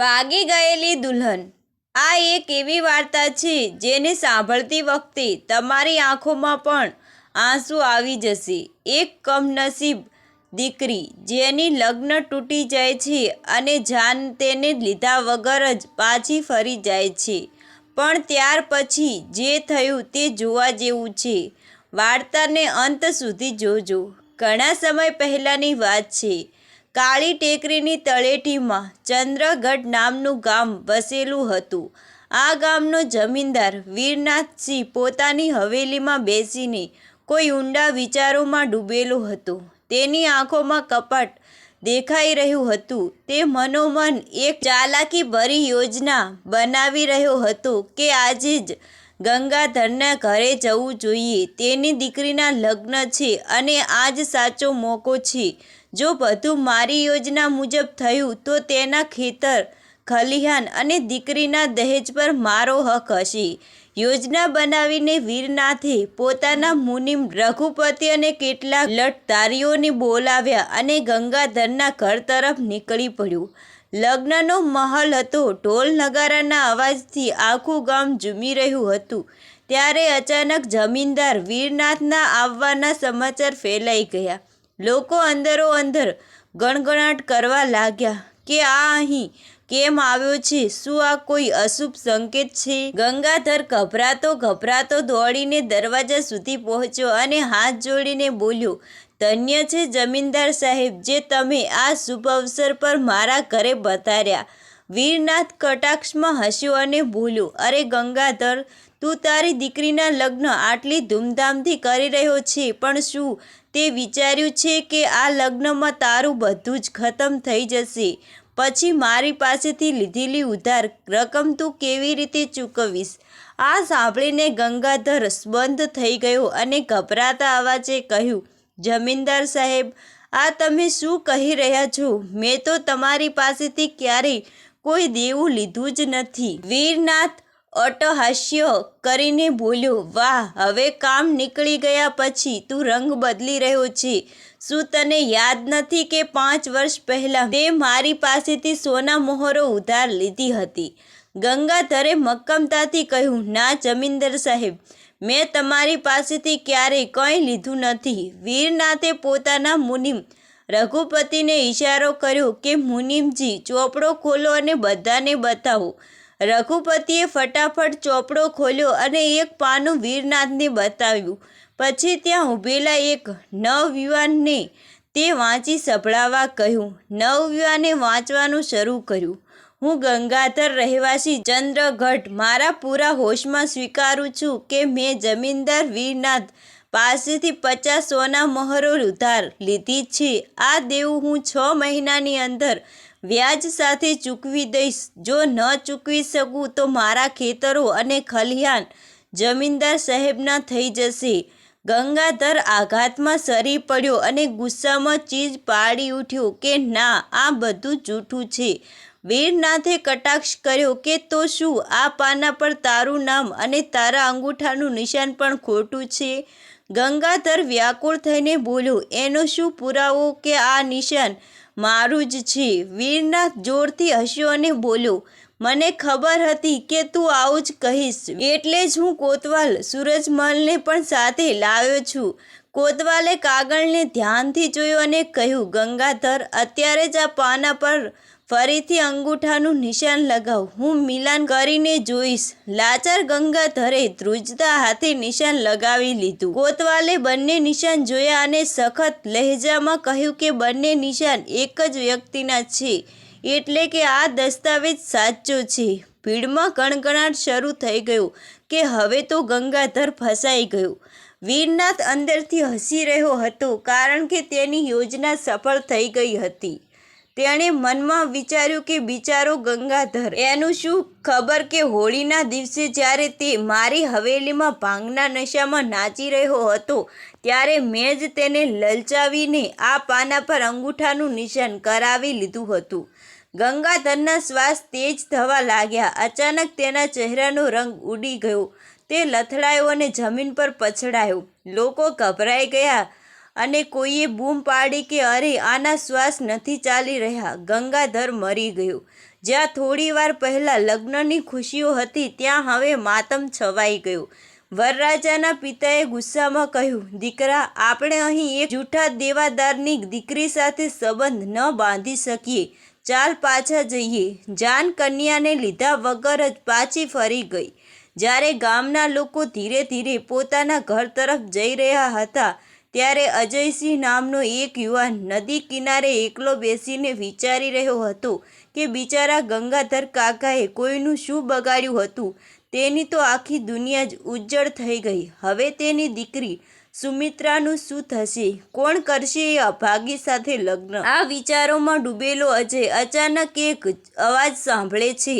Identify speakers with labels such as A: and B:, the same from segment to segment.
A: ભાગી ગયેલી દુલ્હન. આ એક એવી વાર્તા છે જેને સાંભળતી વખતે તમારી આંખોમાં પણ આંસુ આવી જશે. એક કમનસીબ દીકરી જેની લગ્ન તૂટી જાય છે અને જાન તેને લીધા વગર જ પાછી ફરી જાય છે. પણ ત્યાર પછી જે થયું તે જોવા જેવું છે. વાર્તાને અંત સુધી જોજો. ઘણા સમય પહેલાંની વાત છે. કાળી ટેકરીની તળેટીમાં ચંદ્રગઢ નામનું ગામ વસેલું હતું. આ ગામનો જમીનદાર વીરનાથસિંહ પોતાની હવેલીમાં બેસીને કોઈ ઊંડા વિચારોમાં ડૂબેલો હતો. તેની આંખોમાં કપટ દેખાઈ રહ્યું હતું. તે મનોમન એક ચાલાકી ભરી યોજના બનાવી રહ્યો હતો કે આજે જ ગંગાધરના ઘરે જવું જોઈએ. તેની દીકરીના લગ્ન છે અને આજ સાચો મોકો છે. જો બધું મારી યોજના મુજબ થયું તો તેના ખેતર ખલિહાન અને દીકરીના દહેજ પર મારો હક હશે. યોજના બનાવીને વીરનાથે પોતાના મુનિમ રઘુપતિ અને કેટલાક લટધારીઓને બોલાવ્યા અને ગંગાધરના ઘર તરફ નીકળી પડ્યું. લગ્નનો માહોલ હતો. ઢોલ નગારાના અવાજથી આખું ગામ ઝૂમી રહ્યું હતું. ત્યારે અચાનક જમીનદાર વીરનાથના આવવાના સમાચાર ફેલાઈ ગયા. લોકો અંદરો અંદર ગણગણાટ કરવા લાગ્યા કે આ અહીં કેમ આવ્યો છે? શું આ કોઈ અશુભ સંકેત છે? ગંગાધર ગભરાતો ગભરાતો દોડીને દરવાજા સુધી પહોંચ્યો અને હાથ જોડીને બોલ્યો ધન્ય છે જમીનદાર સાહેબ, જે તમે આ શુભ અવસર પર મારા ઘરે બતાર્યા. વીરનાથ કટાક્ષમાં હસ્યું અને ભૂલ્યું અરે ગંગાધર, તું તારી દીકરીના લગ્ન આટલી ધૂમધામથી કરી રહ્યો છે, પણ શું તે વિચાર્યું છે કે આ લગ્નમાં તારું બધું જ ખતમ થઈ જશે? પછી મારી પાસેથી લીધેલી ઉધાર રકમ તું કેવી રીતે ચૂકવીશ? આ સાંભળીને ગંગાધર સ્બંધ થઈ ગયો અને ગભરાતા અવાજે કહ્યું જમીનદાર સાહેબ, આ તમે શું કહી રહ્યા છો? મેં તો તમારી પાસેથી ક્યારેય કોઈ દેવું લીધું જ નથી. વીરનાથ અટહાસ્ય કરીને બોલ્યો, વાહ, હવે કામ નીકળી ગયા પછી તું રંગ બદલી રહ્યો છે. શું તને યાદ નથી કે પાંચ વર્ષ પહેલાં તે મારી પાસેથી સોના મોહરો ઉધાર લીધી હતી? ગંગાધરે મક્કમતાથી કહ્યું, ના, જમીનદાર સાહેબ મેં તમારી પાસેથી ક્યારેય કંઈ લીધું નથી. વીરનાથે પોતાના મુનિમ રઘુપતિને ઈશારો કર્યો કે, મુનિમજી, ચોપડો ખોલો અને બધાને બતાવો. રઘુપતિએ ફટાફટ ચોપડો ખોલ્યો અને એક પાનું વીરનાથને બતાવ્યું. પછી ત્યાં ઊભેલા એક નવયુવાનને તે વાંચી સંભળાવવા કહ્યું. નવયુવાને વાંચવાનું શરૂ કર્યું. હું ગંગાધર રહેવાસી ચંદ્રગઢ. મારા પૂરા હોશમાં સ્વીકારું છું કે મેં જમીનદાર વીરનાથ પાસેથી પચાસ સોના મહોરો ઉધાર લીધી છે. આ દેવું હું છ મહિનાની અંદર વ્યાજ સાથે ચૂકવી દઈશ. જો ન ચૂકવી શકું તો મારા ખેતરો અને ખલિયાન જમીનદાર સાહેબના થઈ જશે. ગંગાધર આઘાતમાં સરી પડ્યો અને ગુસ્સામાં ચીજ પાડી ઉઠ્યો કે ના, આ બધું જૂઠું છે. વીરનાથે કટાક્ષ કર્યો કે તો શું? આ પાના પર તારું નામ અને તારા અંગૂઠાનું નિશાન પણ ખોટું છે. ગંગાધર વ્યાકુળ થઈને બોલ્યો, એનો શું પુરાવો કે આ નિશાન મારું જ છે? વીરનાથ જોરથી હસ્યો અને બોલ્યો, મને ખબર હતી કે તું આવું જ કહીશ. એટલે જ હું કોતવાલ સૂરજમલને પણ સાથે લાવ્યો છું. કોતવાલે કાગળને ધ્યાનથી જોયું અને કહ્યું, ગંગાધર, અત્યારે જ આ પાના પર ફરીથી અંગૂઠાનું નિશાન લગાવ. હું મિલાન કરીને જોઈશ. લાચાર ગંગાધરે ધ્રુજતા હાથે નિશાન લગાવી લીધું. કોતવાલે બંને નિશાન જોયા અને સખત લહેજામાં કહ્યું કે, બંને નિશાન એક જ વ્યક્તિના છે. એટલે કે આ દસ્તાવેજ સાચો છે. ભીડમાં ગણગણાટ શરૂ થઈ ગયું કે હવે તો ગંગાધર ફસાઈ ગયો. વીરનાથ અંદરથી હસી રહ્યો હતો કારણ કે તેની યોજના સફળ થઈ ગઈ હતી. તેણે મનમાં વિચાર્યું કે બિચારો ગંગાધર, એનું શું ખબર કે હોળીના દિવસે જ્યારે તે મારી હવેલીમાં ભાંગના નશામાં નાચી રહ્યો હતો, ત્યારે મેં જ તેને લલચાવીને આ પાના પર અંગૂઠાનું નિશાન કરાવી લીધું હતું. ગંગાધરના શ્વાસ તેજ થવા લાગ્યા. અચાનક તેના ચહેરાનો રંગ ઉડી ગયો. તે લથડાયો અને જમીન પર પછડાયો. લોકો ગભરાઈ ગયા અને કોઈએ બૂમ પાડી કે અરે, આના શ્વાસ નથી ચાલી રહ્યા. ગંગાધર મરી ગયો. જ્યાં થોડી વાર પહેલાં લગ્નની ખુશીઓ હતી, ત્યાં હવે માતમ છવાઈ ગયો. વરરાજાના પિતાએ ગુસ્સામાં કહ્યું, દીકરા, આપણે અહીં એક જૂઠા દેવાદારની દીકરી સાથે સંબંધ ન બાંધી શકીએ. ચાલ પાછા જઈએ. જાન કન્યાને લીધા વગર જ પાછી ફરી ગઈ. જ્યારે ગામના લોકો ધીરે ધીરે પોતાના ઘર તરફ જઈ રહ્યા હતા, ત્યારે અજયસિંહ નામનો એક યુવાન નદી કિનારે એકલો બેસીને વિચારી રહ્યો હતો કે બિચારા ગંગાધર કાકાએ કોઈનું શું બગાડ્યું હતું. તેની તો આખી દુનિયા જ ઉજ્જળ થઈ ગઈ. હવે તેની દીકરી સુમિત્રાનું શું થશે? કોણ કરશે એ અભાગી સાથે લગ્ન? આ વિચારોમાં ડૂબેલો અજય અચાનક એક અવાજ સાંભળે છે.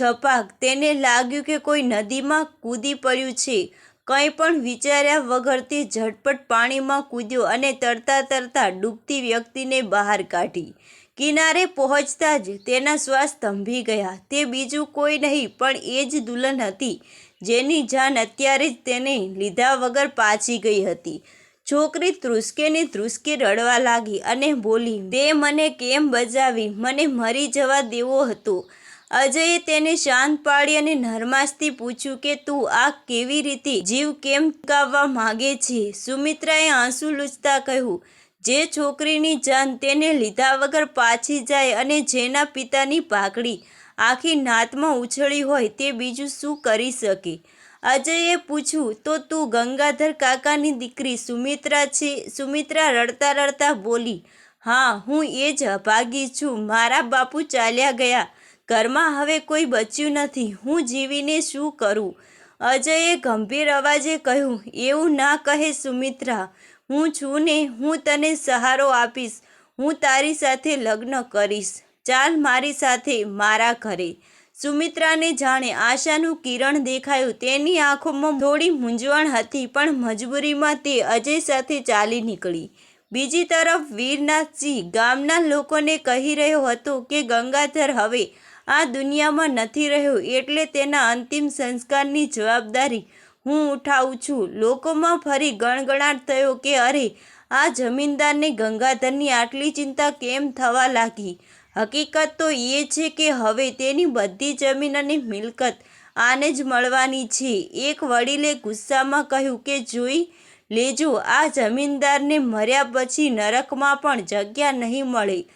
A: છપાક. તેને લાગ્યું કે કોઈ નદીમાં કૂદી પડ્યું છે. કંઈ પણ વિચાર્યા વગર તે ઝટપટ પાણીમાં કૂદ્યો અને તરતા તરતા ડૂબતી વ્યક્તિને બહાર કાઢી. કિનારે પહોંચતા જ તેના શ્વાસ થંભી ગયા. તે બીજું કોઈ નહીં, પણ એ જ દુલ્હન હતી, જેની જાન અત્યારે જ તેને લીધા વગર પાછી ગઈ હતી. છોકરી ધ્રુસકે ને ધ્રુસકે રડવા લાગી અને બોલી તે મને કેમ બચાવી? મને મરી જવા દેવો હતો. અજયે તેને શાંત પાડી અને નરમાશથી પૂછ્યું કે, તું આ કેવી રીતે જીવ કેમ ગાવવા માગે છે? સુમિત્રાએ આંસુ લૂછતા કહ્યું, જે છોકરીની જાન તેને લીધા વગર પાછી જાય અને જેના પિતાની પાકડી આખી નાતમાં ઉછળી હોય તે બીજું શું કરી શકે? અજયે પૂછ્યું, તો તું ગંગાધર કાકાની દીકરી સુમિત્રા છે? સુમિત્રા રડતા રડતા બોલી, હા, હું એ જ અભાગી છું. મારા બાપુ ચાલ્યા ગયા. ઘરમાં હવે કોઈ બચ્યું નથી. હું જીવીને શું કરું? અજયે ગંભીર અવાજે કહ્યું, એવું ના કહે સુમિત્રા. હું છું ને હું તને સહારો આપીશ. હું તારી સાથે લગ્ન કરીશ. ચાલ મારી સાથે, મારા ઘરે. સુમિત્રાને જાણે આશાનું કિરણ દેખાયું. તેની આંખોમાં થોડી મૂંઝવણ હતી, પણ મજબૂરીમાં તે અજય સાથે ચાલી નીકળી. બીજી તરફ વીરનાથસિંહ ગામના લોકોને કહી રહ્યો હતો કે, ગંગાધર, હવે આ દુનિયામાં નથી રહ્યો એટલે તેના અંતિમ સંસ્કારની જવાબદારી હું ઉઠાવું છું. લોકોમાં ફરી ગણગણાટ થયો કે અરે, આ જમીનદારને ગંગાધરની આટલી ચિંતા કેમ થવા લાગી? હકીકત તો એ છે કે હવે તેની બધી જમીન અને મિલકત આને જ મળવાની છે. એક વડીલે ગુસ્સામાં કહ્યું કે, જોઈ, લેજો, આ જમીનદારને મર્યા પછી નરકમાં પણ જગ્યા નહીં મળે.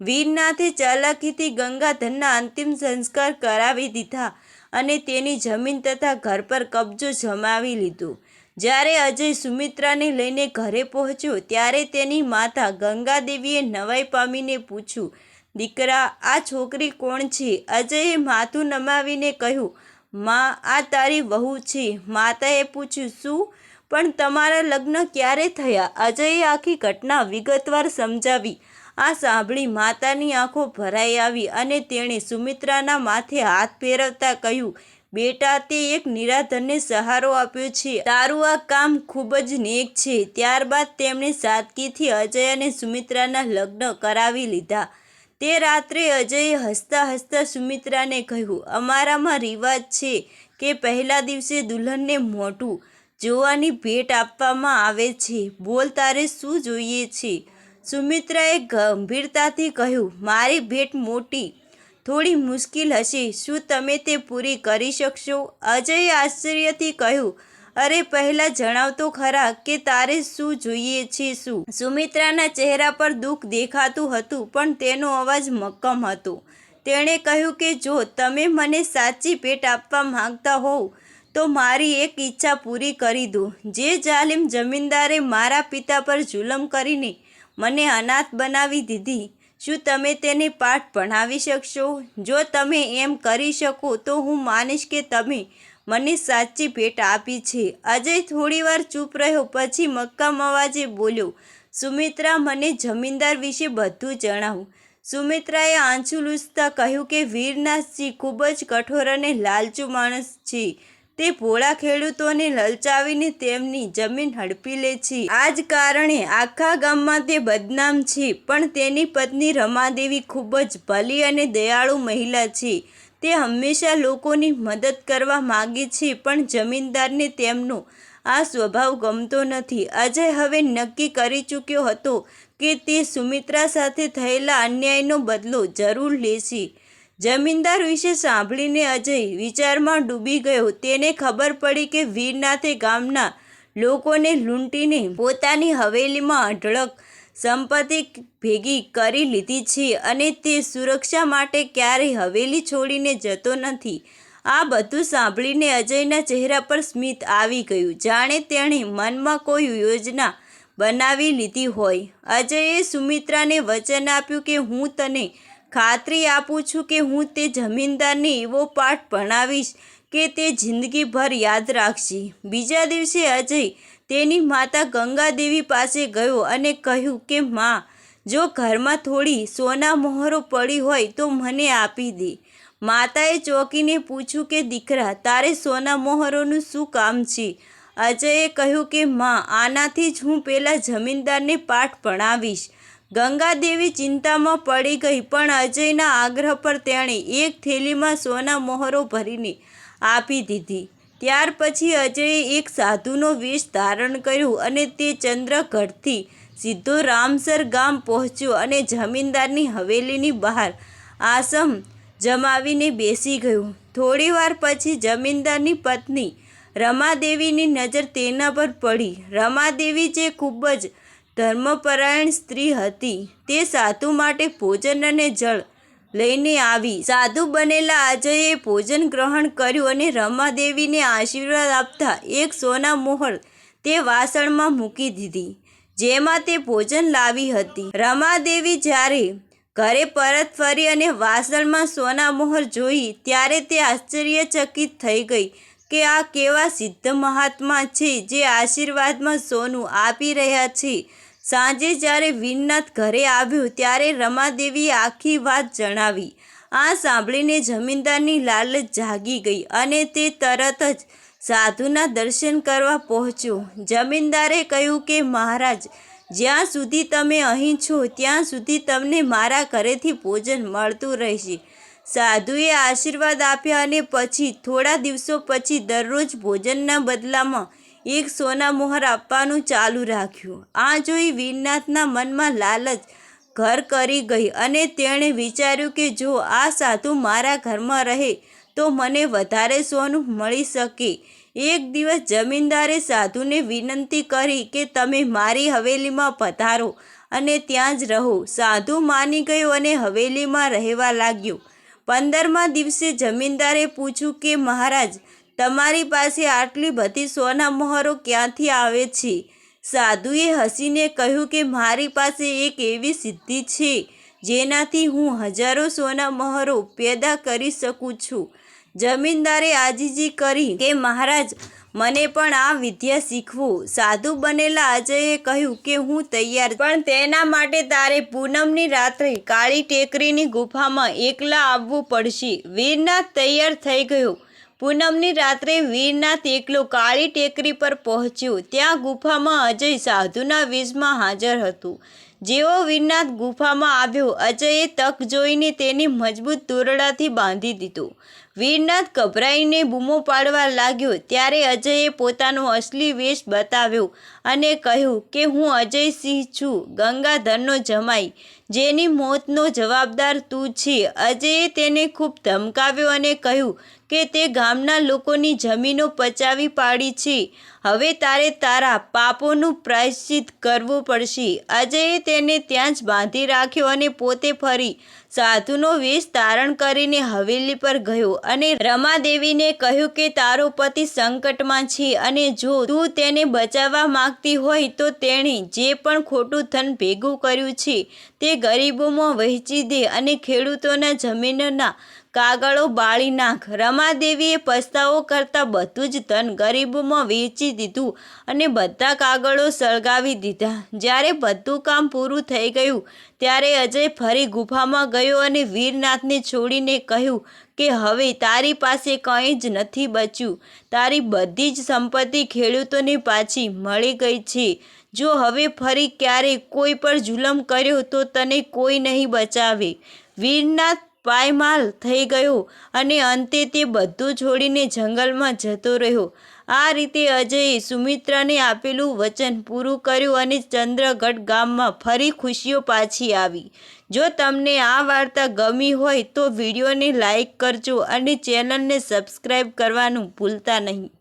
A: વીરનાથે ચાલાકીથી ગંગાધરના અંતિમ સંસ્કાર કરાવી દીધા અને તેની જમીન તથા ઘર પર કબજો જમાવી લીધો. જ્યારે અજય સુમિત્રાને લઈને ઘરે પહોંચ્યો, ત્યારે તેની માતા ગંગાદેવીએ નવાઈ પામીને પૂછ્યું, દીકરા, આ છોકરી કોણ છે? અજયે માથું નમાવીને કહ્યું, માં, આ તારી વહુ છે. માતાએ પૂછ્યું, શું? પણ તમારા લગ્ન ક્યારે થયા? અજયે આખી ઘટના વિગતવાર સમજાવી આ સાંભળી માતાની આંખો ભરાઈ આવી અને તેણે સુમિત્રાના માથે હાથ ફેરવતા કહ્યું, બેટા, તે એક નિરાધનને સહારો આપ્યો છે. તારું આ કામ ખૂબ જ નેક છે. ત્યારબાદ તેમણે સાદગીથી અજય અને સુમિત્રાના લગ્ન કરાવી લીધા. તે રાત્રે અજયે હસતા હસતા સુમિત્રાને કહ્યું, અમારામાં રિવાજ છે કે પહેલા દિવસે દુલ્હનને મોટું જોવાની ભેટ આપવામાં આવે છે. બોલ તારે શું જોઈએ છે? સુમિત્રાએ ગંભીરતાથી કહ્યું, મારી ભેટ મોટી, થોડી મુશ્કેલ હશે. શું તમે તે પૂરી કરી શકશો? અજયે આશ્ચર્યથી કહ્યું, અરે, પહેલાં જણાવતો ખરા કે તારે શું જોઈએ છે, શું? સુમિત્રાના ચહેરા પર દુઃખ દેખાતું હતું, પણ તેનો અવાજ મક્કમ હતો. તેણે કહ્યું કે, જો તમે મને સાચી ભેટ આપવા માંગતા હોવ, તો મારી એક ઈચ્છા પૂરી કરી દો. જે જાલિમ જમીનદારે મારા પિતા પર જુલમ કરીને મને અનાથ બનાવી દીધી. શું તમે તેને પાઠ ભણાવી શકશો? જો તમે એમ કરી શકો, તો હું માનીશ કે તમે મને સાચી ભેટ આપી છે. અજય થોડીવાર ચૂપ રહ્યો, પછી મક્કમ અવાજે બોલ્યો, સુમિત્રા, મને જમીનદાર વિશે બધું જણાવું. સુમિત્રાએ આંચુ લૂસતા કહ્યું કે વીરનાથજી ખૂબ જ કઠોર અને લાલચુ માણસ છે. તે ભોળા ખેડૂતોને લલચાવીને તેમની જમીન હડપી લે છે. આ જ કારણે આખા ગામમાં તે બદનામ છે, પણ તેની પત્ની રમાદેવી ખૂબ જ ભલી અને દયાળુ મહિલા છે. તે હંમેશા લોકોની મદદ કરવા માગે છે, પણ જમીનદારને તેમનો આ સ્વભાવ ગમતો નથી. અજય હવે નક્કી કરી ચૂક્યો હતો કે તે સુમિત્રા સાથે થયેલા અન્યાયનો બદલો જરૂર લેશે. જમીનદાર વિશે સાંભળીને અજય વિચારમાં ડૂબી ગયો. તેને ખબર પડી કે વીરનાથે ગામના લોકોને લૂંટીને પોતાની હવેલીમાં અઢળક સંપત્તિ ભેગી કરી લીધી છે અને તે સુરક્ષા માટે ક્યારેય હવેલી છોડીને જતો નથી. આ બધું સાંભળીને અજયના ચહેરા પર સ્મિત આવી ગયું. જાણે તેણે મનમાં કોઈ યોજના બનાવી લીધી હોય. અજયે સુમિત્રાને વચન આપ્યું કે હું તને ખાતરી આપું છું કે હું તે જમીનદારને એવો પાઠ ભણાવીશ કે તે જિંદગીભર યાદ રાખશે. બીજા દિવસે અજય તેની માતા ગંગાદેવી પાસે ગયો અને કહ્યું કે, માં, જો ઘરમાં થોડી સોના મોહરો પડી હોય તો મને આપી દે. માતાએ ચોકીને પૂછ્યું કે, દીકરા, તારે સોના મોહરોનું શું કામ છે? અજયે કહ્યું કે, માં, આનાથી જ હું પેલા જમીનદારને પાઠ ભણાવીશ. ગંગાદેવી ચિંતામાં પડી ગઈ, પણ અજયના આગ્રહ પર તેણે એક થેલીમાં સોના મોહરો ભરીને આપી દીધી. ત્યાર પછી અજયે એક સાધુનો વેશ ધારણ કર્યું અને તે ચંદ્રગઢથી સીધો રામસર ગામ પહોંચ્યો અને જમીનદારની હવેલીની બહાર આસમ જમાવીને બેસી ગયું. થોડીવાર પછી જમીનદારની પત્ની રમાદેવીની નજર તેના પર પડી. રમાદેવી જે ખૂબ જ ધર્મપરાયણ સ્ત્રી હતી. તે સાધુ માટે ભોજન અને જળ લઈને આવી. સાધુ બનેલા અજયે ભોજન ગ્રહણ કર્યું અને રમાદેવીને આશીર્વાદ આપતા એક સોના મોહર તે વાસણમાં મૂકી દીધી, જેમાં તે ભોજન લાવી હતી. રમાદેવી જ્યારે ઘરે પરત ફરી અને વાસણમાં સોના મોહર જોઈ, ત્યારે તે આશ્ચર્યચકિત થઈ ગઈ કે આ કેવા સિદ્ધ મહાત્મા છે જે આશીર્વાદમાં સોનું આપી રહ્યા છે. સાંજે જ્યારે વીરનાથ ઘરે આવ્યો ત્યારે રમાદેવીએ આખી વાત જણાવી. આ સાંભળીને જમીનદારની લાલચ જાગી ગઈ અને તે તરત જ સાધુના દર્શન કરવા પહોંચ્યો. જમીનદારે કહ્યું કે, મહારાજ, જ્યાં સુધી તમે અહીં છો, ત્યાં સુધી તમને મારા ઘરેથી ભોજન મળતું રહેશે. સાધુએ આશીર્વાદ આપ્યા અને પછી થોડા દિવસો પછી દરરોજ ભોજનના બદલામાં એક સોના મોહર આપવાનું ચાલુ રાખ્યું. આ જોઈ વીરનાથના મનમાં લાલચ ઘર કરી ગઈ અને તેણે વિચાર્યું કે જો આ સાધુ મારા ઘરમાં રહે તો મને વધારે સોનું મળી શકે. એક દિવસ જમીનદારે સાધુને વિનંતી કરી કે તમે મારી હવેલીમાં પધારો અને ત્યાં જ રહો. સાધુ માની ગયો અને હવેલીમાં રહેવા લાગ્યો. પંદરમા દિવસે જમીનદારે પૂછ્યું કે મહારાજ તમારી પાસે આટલી બધી સોના મહોરો ક્યાંથી આવે છે? સાધુએ હસીને કહ્યું કે મારી પાસે એક એવી સિદ્ધિ છે, જેનાથી હું હજારો સોના મહોરો પેદા કરી શકું છું. જમીનદારે આજીજી કરી કે, મહારાજ, મને પણ આ વિદ્યા શીખવું. સાધુ બનેલા અજયે કહ્યું કે, હું તૈયાર પણ તેના માટે તારે પૂનમની રાત્રે કાળી ટેકરીની ગુફામાં એકલા આવવું પડશે. વીરનાથ તૈયાર થઈ ગયો. પૂનમની રાત્રે વીરનાથ એકલો કાળી ટેકરી પર પહોંચ્યો. ત્યાં ગુફામાં અજય સાધુના વેશમાં હાજર હતું. જેવો વીરનાથ ગુફામાં આવ્યો, અજયે તક જોઈને તેને મજબૂત દોરડાથી બાંધી દીધો. વીરનાથ ગભરાઈને બૂમો પાડવા લાગ્યો, ત્યારે અજયે પોતાનો અસલી વેશ બતાવ્યો અને કહ્યું કે, હું અજયસિંહ છું, ગંગાધરનો જમાઈ. જેની મોતનો જવાબદાર તું છે. અજયે તેને ખૂબ ધમકાવ્યો અને કહ્યું કે તે ગામના લોકોની જમીનો પચાવી પાડી છે. હવે તારે તારા પાપોનું પ્રાયશ્ચિત કરવું પડશે. અજયે તેને ત્યાં જ બાંધી રાખ્યો અને પોતે ફરી સાધુનો વેશ ધારણ કરીને હવેલી પર ગયો અને રમાદેવીને કહ્યું કે તારો પતિ સંકટમાં છે અને જો તું તેને બચાવવા માંગતી હોય તો તેણે જે પણ ખોટું ધન ભેગું કર્યું છે તે ગરીબોમાં વહેંચી દે અને ખેડૂતોના જમીનના કાગળો બાળી નાખ. રમાદેવીએ પસ્તાવો કરતાં બધું જ ધન ગરીબોમાં વેચી દીધું અને બધા કાગળો સળગાવી દીધા. જ્યારે બધું કામ પૂરું થઈ ગયું, ત્યારે અજય ફરી ગુફામાં ગયો અને વીરનાથને છોડીને કહ્યું કે હવે તારી પાસે કંઈ જ નથી બચ્યું. તારી બધી જ સંપત્તિ ખેડૂતોને પાછી મળી ગઈ છે. જો હવે ફરી ક્યારેય કોઈ પર જુલમ કર્યો તો તને કોઈ નહીં બચાવે. વીરનાથ પાયમાલ થઈ ગયો અને અંતે તે બધું છોડીને જંગલમાં જતો રહ્યો. આ રીતે અજયે સુમિત્રાને આપેલું વચન પૂરું કર્યું અને ચંદ્રગઢ ગામમાં ફરી ખુશીઓ પાછી આવી. જો તમને આ વાર્તા ગમી હોય તો વિડીયોને લાઈક કરજો અને ચેનલને સબસ્ક્રાઈબ કરવાનું ભૂલતા નહીં.